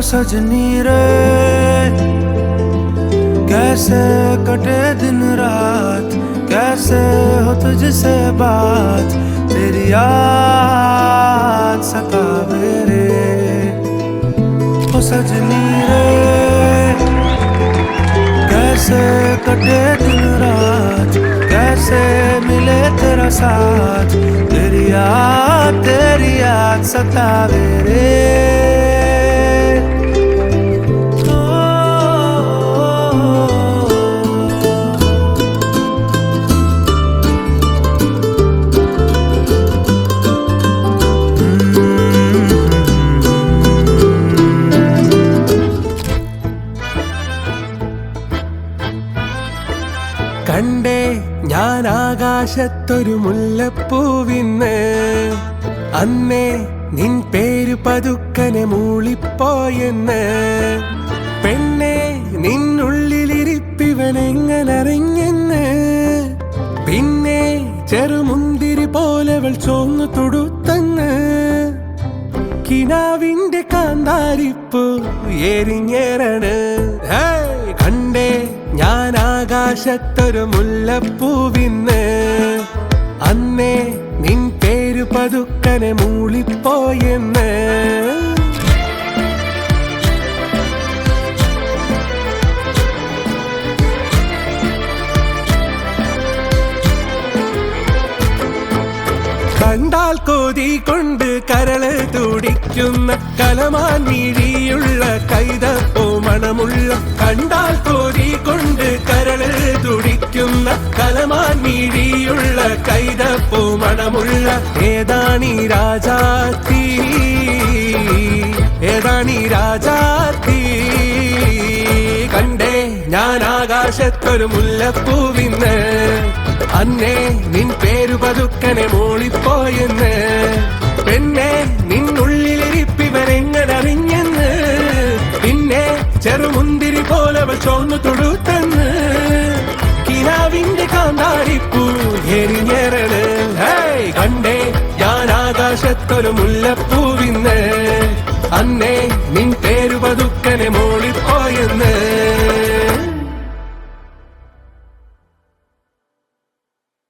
सजनी रे, कैसे कटे दिन रात, कैसे हो तुझसे बात, तेरी याद सतावे रे। सजनी रे, कैसे कटे दिन रात, कैसे मिले तेरा साथ, तेरी याद तेरी याद सतावे रे। കണ്ടേ ഞാൻ ആകാശത്തൊരു മുല്ലപ്പൂവിന്ന് അന്നേ നിൻ പേര് പതുക്കനെ മൂളിപ്പോയെന്ന്. പെണ്ണെ നിന്നുള്ളിലിരിപ്പിവൻ എങ്ങനറിഞ്ഞെന്ന് പിന്നെ ചെറുമുന്തിരി പോലവൾ ചോന്നു തൊടുത്തങ്ങ് കിനാവിന്റെ കാന്താരിപ്പ് കണ്ടേ ഞാൻ ആകാശത്തൊരു മുല്ലപ്പൂവിന്ന് അന്നേ നിൻ പേര് പതുക്കനെ മൂളിപ്പോയെന്ന്. കണ്ടാൽ കോതി കൊണ്ട് കരൾ തുടിക്കുന്ന കലമാൻ മിഴിയുള്ള കൈതപ്പോ മണമുള്ള കണ്ടാൽ കോതി കൊണ്ട് കരൾ തുടിക്കുന്ന കലമാൻ മീഴിയുള്ള കൈതപ്പൂ മണമുള്ള ഏതാണീ രാജാത്തി? ഏതാണീ രാജാത്തി? കണ്ടേ ഞാൻ ആകാശത്തൊരു മുല്ലപ്പൂവിന്ന് അന്നേ നിൻ പേരു പതുക്കനെ മൂളിപ്പോയെന്ന്. പെണ്ണെ നിന്നുള്ളിലിരിപ്പിവരെങ്ങനെ അറിഞ്ഞെന്ന് പിന്നെ ചെറുമുന്തിരി പോലവൾ ചോന്നു തൊടുത്തെന്ന് ഒരു മുല്ലപ്പൂവിന്ന് അന്നേ നിൻ പേരു പതുക്കനെ മോളി